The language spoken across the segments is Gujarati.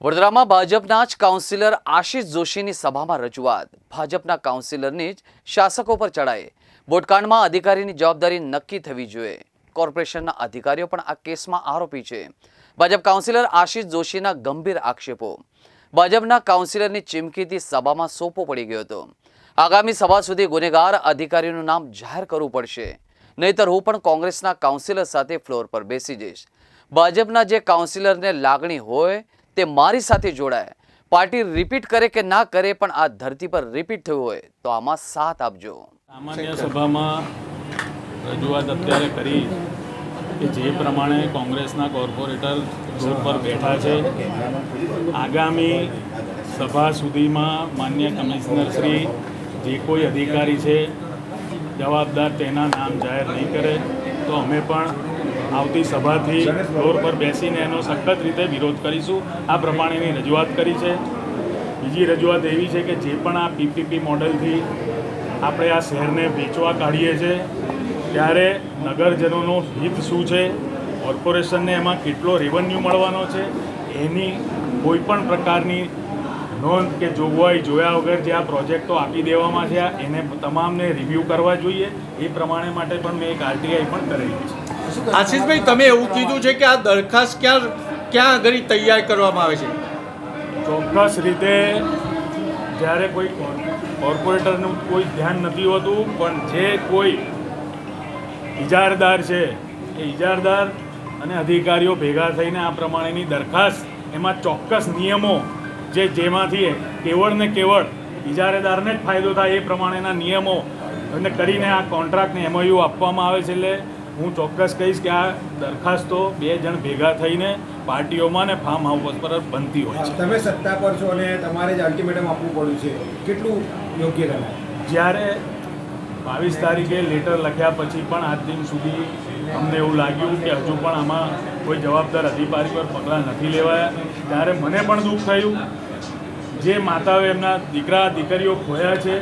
વડોદરામાં ભાજપના જ કાઉન્સિલર આશિષ જોશીની સભામાં રજૂઆત. ભાજપના કાઉન્સિલરની જ શાસકો પર ચડાઈ બોટકાંડમાં અધિકારીની જવાબદારી નક્કી થવી જોઈએ. કોર્પોરેશનના અધિકારીઓ પણ આ કેસમાં આરોપી છે. ભાજપ કાઉન્સિલર આશિષ જોશીના ગંભીર આક્ષેપો. ભાજપના કાઉન્સિલરની ચીમકીથી સભામાં સોપો પડી ગયો હતો. આગામી સભા સુધી ગુનેગાર અધિકારીનું નામ જાહેર કરવું પડશે. નહીતર હું પણ કોંગ્રેસના કાઉન્સિલર સાથે ફ્લોર પર બેસી જઈશ. ભાજપના જે કાઉન્સિલરને લાગણી હોય તે મારી સાથે જોડાય. પાર્ટી રિપીટ કરે કે ના કરે પણ આ ધરતી પર રિપીટ થયું હોય તો આમાં સાથ આપજો. સામાન્ય સભામાં રજૂઆત અત્યારે કરી કે જે પ્રમાણે કોંગ્રેસના કોર્પોરેટર રોડ પર બેઠા છે. આગામી સભા સુધીમાં માન્ય કમિશનર શ્રી જે કોઈ અધિકારી છે, જવાબદાર તેના નામ જાહેર નહીં કરે, તો અમે પણ આવતી સભાથી ફ્લોર પર બેસીને એનો સખત રીતે વિરોધ કરીશું. આ પ્રમાણેની રજૂઆત કરી છે. બીજી રજૂઆત એવી છે કે જે પણ આ પીપીપી મોડલથી આપણે આ શહેરને વેચવા કાઢીએ છીએ ત્યારે નગરજનોનું હિત શું છે? કોર્પોરેશનને એમાં કેટલો રેવન્યુ મળવાનો છે? એની કોઈ પણ પ્રકારની નોંધ કે જોગવાઈ જોયા વગર જે આ પ્રોજેક્ટો આપી દેવામાં છે એને તમામને રિવ્યૂ કરવા જોઈએ. એ પ્રમાણે માટે પણ મેં એક આરટીઆઈ પણ કરેલી છે. આશીષભાઈ, તમે એવું કીધું છે કે આ દરખાસ્ત ક્યાં ક્યાં આગળ તૈયાર કરવામાં આવે છે? ચોક્કસ રીતે જ્યારે કોઈ કોર્પોરેટરનું કોઈ ધ્યાન નથી હોતું, પણ જે કોઈ ઇજારદાર છે, એ ઇજારદાર અને અધિકારીઓ ભેગા થઈને આ પ્રમાણેની દરખાસ્ત, એમાં ચોક્કસ નિયમો જે જેમાંથી કેવળ ને કેવળ ઇજારેદારને જ ફાયદો થાય એ પ્રમાણેના નિયમો અને કરીને આ કોન્ટ્રાક્ટને એમઓયુ આપવામાં આવે છે એટલે હું ચોક્કસ કહીશ કે આ દરખાસ્તો બે જણ ભેગા થઈને પાર્ટીઓમાં ને ફાર્મ હાઉસ પર બનતી હોય છે. તમે સત્તા પર છો અને તમારે જ અલ્ટિમેટમ આપવું પડ્યું છે. કેટલું યોગ્ય ગણાય જ્યારે બાવીસ તારીખે લેટર લખ્યા પછી પણ આજ દિન સુધી અમને એવું લાગ્યું કે હજુ પણ આમાં કોઈ જવાબદાર અધિકારી પર પગલાં નથી લેવાયા. ત્યારે મને પણ દુઃખ થયું. જે માતાઓએ એમના દીકરા દીકરીઓ ખોયા છે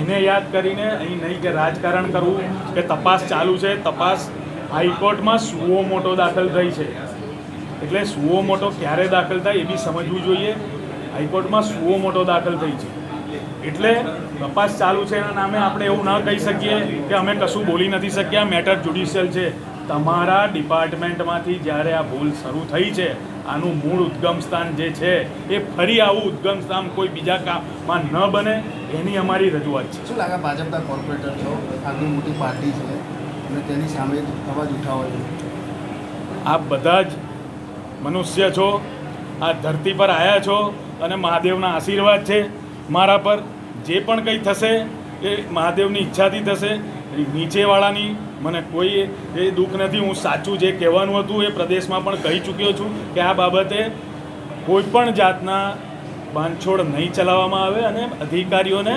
એને યાદ કરીને અહીં નહીં કે રાજકારણ કરવું કે તપાસ ચાલુ છે તપાસ હાઈકોર્ટમાં સુઓ મોટો દાખલ થઈ છે. એટલે સુઓ મોટો ક્યારે દાખલ થાય એ બી સમજવું જોઈએ. હાઈકોર્ટમાં સુઓ મોટો દાખલ થઈ છે. એટલે તપાસ ચાલુ છે એના નામે આપણે એવું ન કહી શકીએ કે અમે કશું બોલી નથી શક્યા. મેટર જ્યુડિશિયલ છે. તમારા ડિપાર્ટમેન્ટમાંથી જ્યારે આ ભૂલ શરૂ થઈ છે, આનું મૂળ ઉદ્ગમ સ્થાન જે છે, એ ફરી આવું ઉદ્ગમ સ્થાન કોઈ બીજા કામમાં ન બને, એની અમારી રજૂઆત છે. શું લાગે, ભાજપના કોર્પોરેટર છો? આટલી મોટી પાર્ટી છે. અને તેની સામે અવાજ ઉઠાવો છો. આપ બધા જ મનુષ્ય છો, આ ધરતી પર આવ્યા છો અને મહાદેવના આશીર્વાદ છે. મારા પર જે પણ કંઈ થશે એ મહાદેવની ઈચ્છાથી થશે. નીચેવાળાની મને કોઈ એ દુઃખ નથી, હું સાચું જે કહેવાનું હતું એ પ્રદેશમાં પણ કહી ચૂક્યો છું કે આ બાબતે કોઈ પણ જાતના બાંધછોડ નહીં ચલાવવામાં આવે અને અધિકારીઓને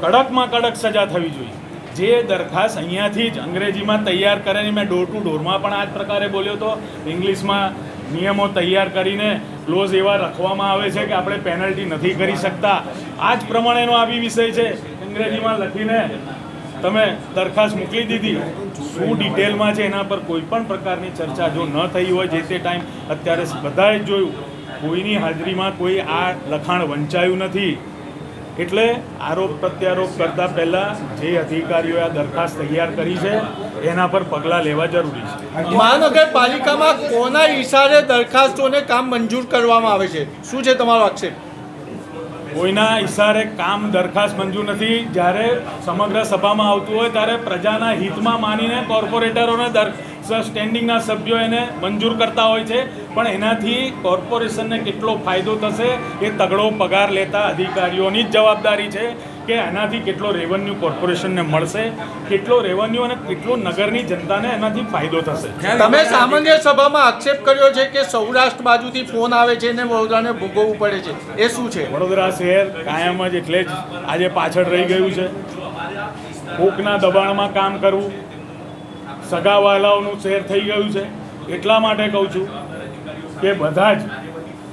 કડકમાં કડક સજા થવી જોઈએ. જે દરખાસ્ત અહીંયાથી જ અંગ્રેજીમાં તૈયાર કરેલી મેં ડોર ટુ ડોરમાં પણ આ જ પ્રકારે બોલ્યો હતો ઇંગ્લિશમાં નિયમો તૈયાર કરીને ક્લોઝ એવા રાખવામાં આવે છે કે આપણે પેનલ્ટી નથી કરી શકતા. આ જ પ્રમાણેનો આવી વિષય છે. અંગ્રેજીમાં લખીને તમે દરખાસ્ત મોકલી દીધી. શું ડિટેલમાં છે એના પર કોઈ પણ પ્રકારની ચર્ચા જો ન થઈ હોય જે તે ટાઈમ અત્યારે બધાએ જોયું. કોઈની હાજરીમાં કોઈ આ લખાણ વંચાયું નથી. એટલે આરોપ પ્રત્યારોપ કરતાં પહેલાં જે અધિકારીઓએ આ દરખાસ્ત તૈયાર કરી છે એના પર પગલાં લેવા જરૂરી છે. મહાનગરપાલિકામાં કોના ઈશારે દરખાસ્તોને કામ મંજૂર કરવામાં આવે છે? શું છે તમારો આક્ષેપ? કોઈના ઈશારે કામ દરખાસ્ત મંજૂર નથી. જ્યારે સમગ્ર સભામાં આવતું હોય ત્યારે પ્રજાના હિતમાં માનીને કોર્પોરેટરોને દર સ્ટેન્ડિંગના સભ્યો એને મંજૂર કરતા હોય છે. પણ એનાથી કોર્પોરેશનને કેટલો ફાયદો થશે એ તગડો પગાર લેતા અધિકારીઓની જ જવાબદારી છે કે એનાથી કેટલો રેવન્યુ કોર્પોરેશનને મળશે કેટલો રેવન્યુ અને કેટલો નગરની જનતાને એનાથી ફાયદો થશે. તમે સામાન્ય સભામાં આક્ષેપ કર્યો છે કે સૌરાષ્ટ્ર બાજુથી ફોન આવે છે ને વડોદરાને ભોગવવું પડે છે. એ શું છે? વડોદરા શહેર કાયમ જ એટલે જ આજે પાછળ રહી ગયું છે. કોકના દબાણમાં કામ કરવું સગાવાલાઓનું શેર થઈ ગયું છે. એટલા માટે કહું છું કે બધા જ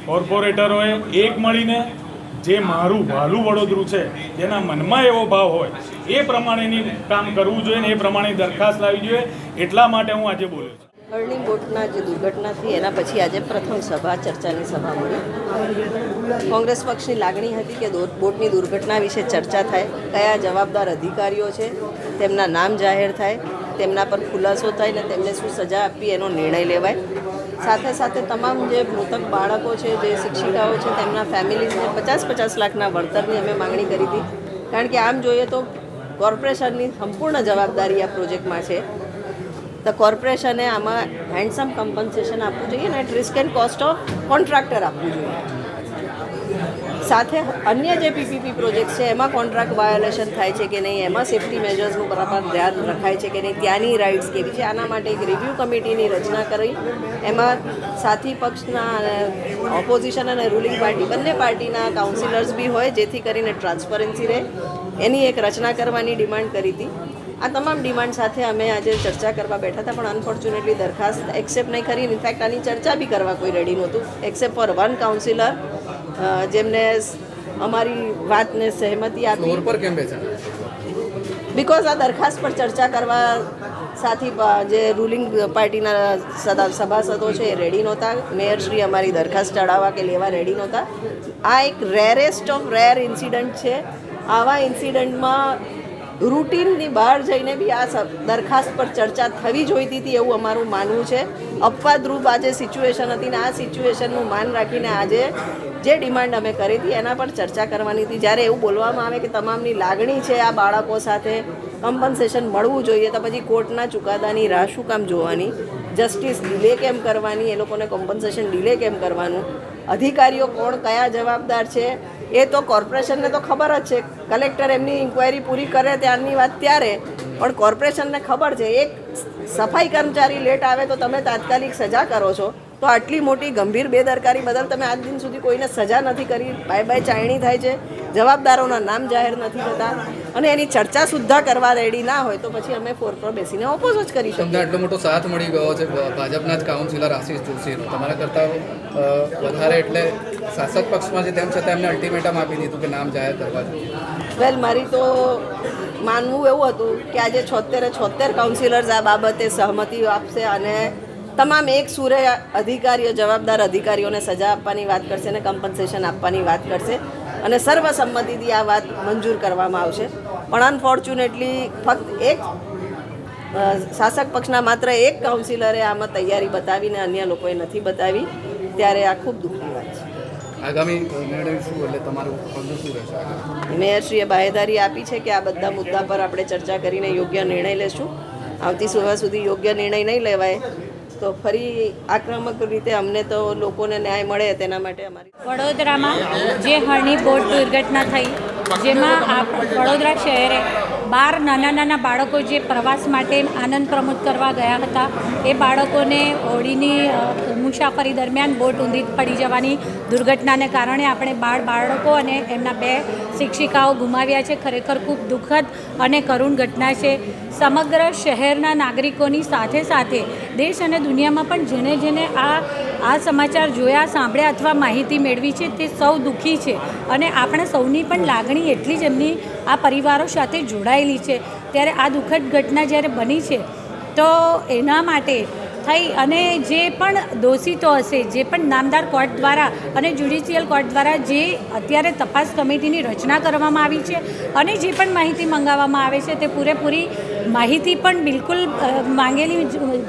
કોર્પોરેટરોએ એક મળીને જે મારું વહાલું વડોદરું છે, જેના મનમાં એવો ભાવ હોય, એ પ્રમાણેની કામ કરવું જોઈએ ને એ પ્રમાણે દરખાસ્ત લાવવી જોઈએ. એટલા માટે હું આજે બોલ્યો છું. અર્નિંગ બોટના જે દુર્ઘટના થઈ, એના પછી આજે પ્રથમ સભા, ચર્ચાની સભા મળી. કોંગ્રેસ પક્ષની લાગણી હતી કે બોટની દુર્ઘટના વિશે ચર્ચા થાય. કયા જવાબદાર અધિકારીઓ છે, તેમના નામ જાહેર થાય. તેમના પર ખુલાસો થાય ને તેમને શું સજા આપવી એનો નિર્ણય લેવાય. સાથે સાથે તમામ જે મૃતક બાળકો છે, જે શિક્ષિકાઓ છે, તેમના ફેમિલીઝને પચાસ પચાસ લાખના વળતરની અમે માંગણી કરી હતી. કારણ કે આમ જોઈએ તો કોર્પોરેશનની સંપૂર્ણ જવાબદારી આ પ્રોજેક્ટમાં છે. તો કોર્પોરેશને આમાં હેન્ડસમ કમ્પન્સેશન આપવું જોઈએ અને risk and cost of contractor આપવું જોઈએ. સાથે અન્ય જે પીપીપી પ્રોજેક્ટ છે, એમાં કોન્ટ્રાક્ટ વાયોલેશન થાય છે કે નહીં, એમાં સેફ્ટી મેજર્સનું બરાબર ધ્યાન રખાય છે કે નહીં, ત્યાંની રાઇટ્સ કેવી છે, આના માટે એક રિવ્યૂ કમિટીની રચના કરી. એમાં સાથી પક્ષના ઓપોઝિશન અને રૂલિંગ પાર્ટી બંને પાર્ટીના કાઉન્સિલર્સ બી હોય, જેથી કરીને ટ્રાન્સપરન્સી રહે. એની એક રચના કરવાની ડિમાન્ડ કરી હતી. આ તમામ ડિમાન્ડ સાથે અમે આજે ચર્ચા કરવા બેઠા હતા, પણ અનફોર્ચ્યુનેટલી દરખાસ્ત એક્સેપ્ટ નહીં કરી. ઇનફેક્ટ આની ચર્ચા બી કરવા કોઈ રેડી નહોતું એક્સેપ્ટ ફોર વન કાઉન્સિલર જેમને અમારી વાતને સહેમતિ આપી. બિકોઝ આ દરખાસ્ત પર ચર્ચા કરવા સાથી જે રૂલિંગ પાર્ટીના સદા સભાસદો છે એ રેડી નહોતા. મેયરશ્રી અમારી દરખાસ્ત ચડાવવા કે લેવા રેડી નહોતા. આ એક રેરેસ્ટ ઓફ રેર ઇન્સિડન્ટ છે. આવા ઇન્સિડન્ટમાં રૂટીનની બહાર જઈને બી આ દરખાસ્ત પર ચર્ચા થવી જોઈતી હતી એવું અમારું માનવું છે. અપવાદરૂપ આજે સિચ્યુએશન હતી ને આ સિચ્યુએશનનું માન રાખીને આજે જે ડિમાન્ડ અમે કરી હતી એના પર ચર્ચા કરવાની હતી. જ્યારે એવું બોલવામાં આવે કે તમામની લાગણી છે આ બાળકો સાથે કમ્પન્સેશન મળવું જોઈએ તો પછી કોર્ટના ચુકાદાની રાહ શું કામ જોવાની? જસ્ટિસ ડિલે કેમ કરવાની? એ લોકોને કોમ્પન્સેશન ડિલે કેમ કરવાનું? અધિકારીઓ કોણ, કયા જવાબદાર છે? એ તો કોર્પોરેશનને તો ખબર જ છે. કલેક્ટર એમની ઇન્ક્વાયરી પૂરી કરે ત્યારની વાત ત્યારે. પણ કોર્પોરેશનને ખબર છે, એક સફાઈ કર્મચારી લેટ આવે તો તમે તાત્કાલિક સજા કરો છો. તો આટલી મોટી ગંભીર બેદરકારી બદલ તમે આજ દિન સુધી કોઈને સજા નથી કરી. બાય બાય ચાયણી થાય છે. જવાબદારોના નામ જાહેર નથી થતા. અને એની ચર્ચા સુદ્ધા કરવા રેડી ના હોય તો પછી અમે ફોર પર બેસીને ઓપોઝ જ કરી શકીએ. આટલો મોટો સાથ મળી ગયો છે ભાજપના જ કાઉન્સિલર આશીષ જોશીનો. તમારા કરતાં વધારે એટલે શાસક પક્ષમાં છે તેમ છતાં એમને અલ્ટિમેટમ આપી દીધું કે નામ જાહેર કરવા જોઈએ. વેલ મારી તો માનવું એવું હતું કે આજે છોતેરે છોતેર કાઉન્સિલર્સ આ બાબતે સહમતિ આપશે અને તમામ એક સુરે અધિકારીઓ જવાબદાર અધિકારીઓને સજા આપવાની વાત કરશે અને કમ્પન્સેશન આપવાની વાત કરશે. અને સર્વસંમતિથી આ વાત મંજૂર કરવામાં આવશે. પણ અનફોર્ચ્યુનેટલી ફક્ત એક શાસક પક્ષના માત્ર એક કાઉન્સિલરે આમાં તૈયારી બતાવીને અન્ય લોકોએ નથી બતાવી. ત્યારે આ ખૂબ દુઃખની વાત છે. આગામી એટલે તમારું મેયરશ્રીએ બાહેદારી આપી છે કે આ બધા મુદ્દા પર આપણે ચર્ચા કરીને યોગ્ય નિર્ણય લેશું. આવતી સભા સુધી યોગ્ય નિર્ણય નહીં લેવાય. તો ફરી આક્રમક રીતે અમને તો લોકોને ન્યાય મળે તેના માટે અમારી વડોદરામાં જે હરણી બોટ દુર્ઘટના થઈ, જેમાં વડોદરા શહેરે બાર નાના નાના બાળકો જે પ્રવાસ માટે આનંદ પ્રમોદ કરવા ગયા હતા, એ બાળકોને હોડીની મુસાફરી દરમિયાન બોટ ઊંધી પડી જવાની દુર્ઘટનાને કારણે આપણે બાળ બાળકો અને એમના બે શિક્ષિકાઓ ગુમાવ્યા છે. ખરેખર ખૂબ દુઃખદ અને કરુણ ઘટના છે. સમગ્ર શહેરના નાગરિકોની સાથે સાથે દેશ અને દુનિયામાં પણ જેને જેને આ આ સમાચાર જોયા, સાંભળ્યા અથવા માહિતી મેળવી છે તે સૌ દુઃખી છે અને આપણે સૌની પણ લાગણી એટલી જ એમની આ પરિવારો સાથે જોડાયેલી છે. ત્યારે આ દુઃખદ ઘટના જ્યારે બની છે, તો એના માટે થઈ અને જે પણ દોષિતો હશે, જે પણ નામદાર કોર્ટ દ્વારા અને જ્યુડિશિયલ કોર્ટ દ્વારા જે અત્યારે તપાસ કમિટીની રચના કરવામાં આવી છે અને જે પણ માહિતી મંગાવવામાં આવે છે તે પૂરેપૂરી માહિતી પણ બિલકુલ માંગેલી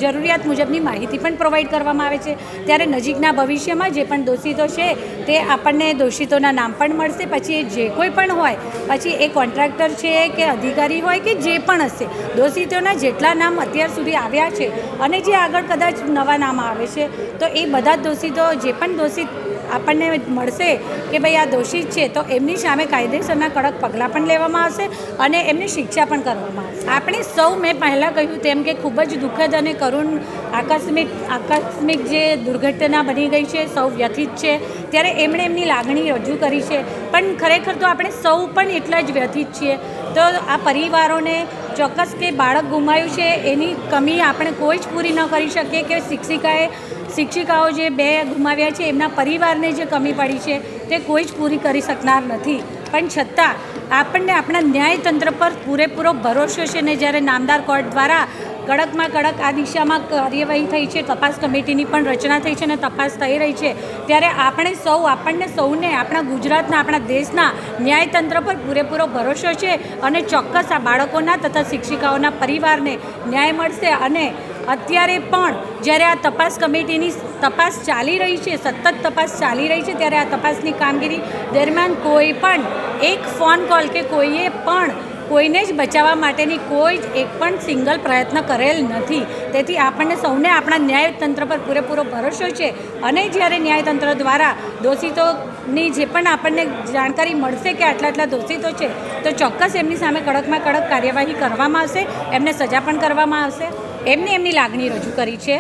જરૂરિયાત મુજબની માહિતી પણ પ્રોવાઈડ કરવામાં આવે છે. ત્યારે નજીકના ભવિષ્યમાં જે પણ દોષિતો છે, તે આપણને દોષિતોના નામ પણ મળશે. પછી એ જે કોઈ પણ હોય, પછી એ કોન્ટ્રાક્ટર છે કે અધિકારી હોય કે જે પણ હશે, દોષિતોના જેટલા નામ અત્યાર સુધી આવ્યા છે અને જે આગળ કદાચ નવા નામ આવે છે, તો એ બધા જ દોષિતો, જે પણ દોષિત આપણને મળશે કે ભાઈ આ દોષિત છે, તો એમની સામે કાયદેસરના કડક પગલાં પણ લેવામાં આવશે અને એમની શિક્ષા પણ કરવામાં આવશે. આપણે સૌ મેં પહેલાં કહ્યું તેમ કે ખૂબ જ દુઃખદ અને કરુણ આકસ્મિક આકસ્મિક જે દુર્ઘટના બની ગઈ છે, સૌ વ્યથિત છે. ત્યારે એમણે એમની લાગણી રજૂ કરી છે. પણ ખરેખર તો આપણે સૌ પણ એટલા જ વ્યથિત છીએ. તો આ પરિવારોને ચોક્કસ કે બાળક ગુમાયું છે, એની કમી આપણે કોઈ જ પૂરી ન કરી શકીએ કે શિક્ષિકાએ શિક્ષિકાઓ જે બે ગુમાવ્યા છે, એમના પરિવારને જે કમી પડી છે, તે કોઈ જ પૂરી કરી શકનાર નથી. પણ છતાં, આપણને આપણા ન્યાયતંત્ર પર પૂરેપૂરો ભરોસો છે ને જ્યારે નામદાર કોર્ટ દ્વારા કડકમાં કડક આ દિશામાં કાર્યવાહી થઈ છે, તપાસ કમિટીની પણ રચના થઈ છે અને તપાસ થઈ રહી છે, ત્યારે આપણે સૌ, આપણને સૌને, આપણા ગુજરાતના, આપણા દેશના ન્યાયતંત્ર પર પૂરેપૂરો ભરોસો છે અને ચોક્કસ આ બાળકોના તથા શિક્ષિકાઓના પરિવારને ન્યાય મળશે અને અત્યારે પણ જ્યારે આ તપાસ કમિટીની તપાસ ચાલી રહી છે, સતત તપાસ ચાલી રહી છે, ત્યારે આ તપાસની કામગીરી દરમિયાન કોઈ પણ એક ફોન કોલ કે કોઈએ પણ કોઈને જ બચાવવા માટેની કોઈ જ એક પણ સિંગલ પ્રયત્ન કરેલ નથી. તેથી આપણને સૌને આપણા ન્યાયતંત્ર પર પૂરેપૂરો ભરોસો છે અને જ્યારે ન્યાયતંત્ર દ્વારા દોષિતોની જે પણ આપણને જાણકારી મળશે કે આટલા આટલા દોષિતો છે, તો ચોક્કસ એમની સામે કડકમાં કડક કાર્યવાહી કરવામાં આવશે, એમને સજા પણ કરવામાં આવશે. એમને એમની લાગણી રજૂ કરી છે.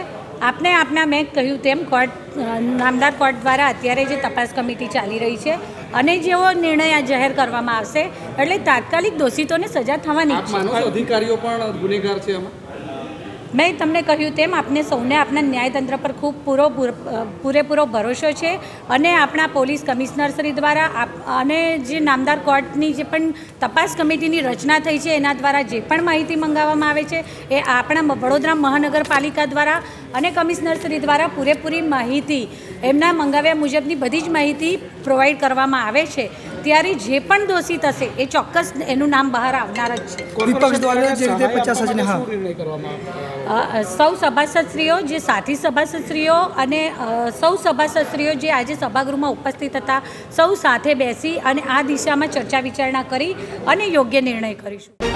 આપને આપના મેં કહ્યું તેમ કોર્ટ નામદાર કોર્ટ દ્વારા અત્યારે જે તપાસ કમિટી ચાલી રહી છે અને જેવો નિર્ણય જાહેર કરવામાં આવશે, એટલે તાત્કાલિક દોષિતોને સજા થવાની અધિકારીઓ પણ ગુનેગાર છે એમાં મેં તમને કહ્યું તેમ આપને સૌને આપણા ન્યાયતંત્ર પર ખૂબ પૂરો પૂર- પૂરેપૂરો ભરોસો છે અને આપણા પોલીસ કમિશનર શ્રી દ્વારા આપ- અને જે નામદાર કોર્ટની જે પણ તપાસ કમિટીની રચના થઈ છે એના દ્વારા જે પણ માહિતી મંગાવવામાં આવે છે એ આપણા વડોદરા મહાનગરપાલિકા દ્વારા અને કમિશનર શ્રી દ્વારા પૂરેપૂરી માહિતી એમના મંગાવ્યા મુજબની બધી જ માહિતી પ્રોવાઈડ કરવામાં આવે છે. ત્યારે જે પણ દોષિત હશે એ ચોક્કસ એનું નામ બહાર આવનાર જ છે. વિપક્ષ દ્વારા જે રીતે પચાસ હા. સૌ સભાસદશ્રીઓ જે સાથી સભાસદશ્રીઓ અને સૌ સભાસદશ્રીઓ જે આજે સભાગૃહમાં ઉપસ્થિત હતા સૌ સાથે બેસી અને આ દિશામાં ચર્ચા વિચારણા કરી અને યોગ્ય નિર્ણય કરીશું.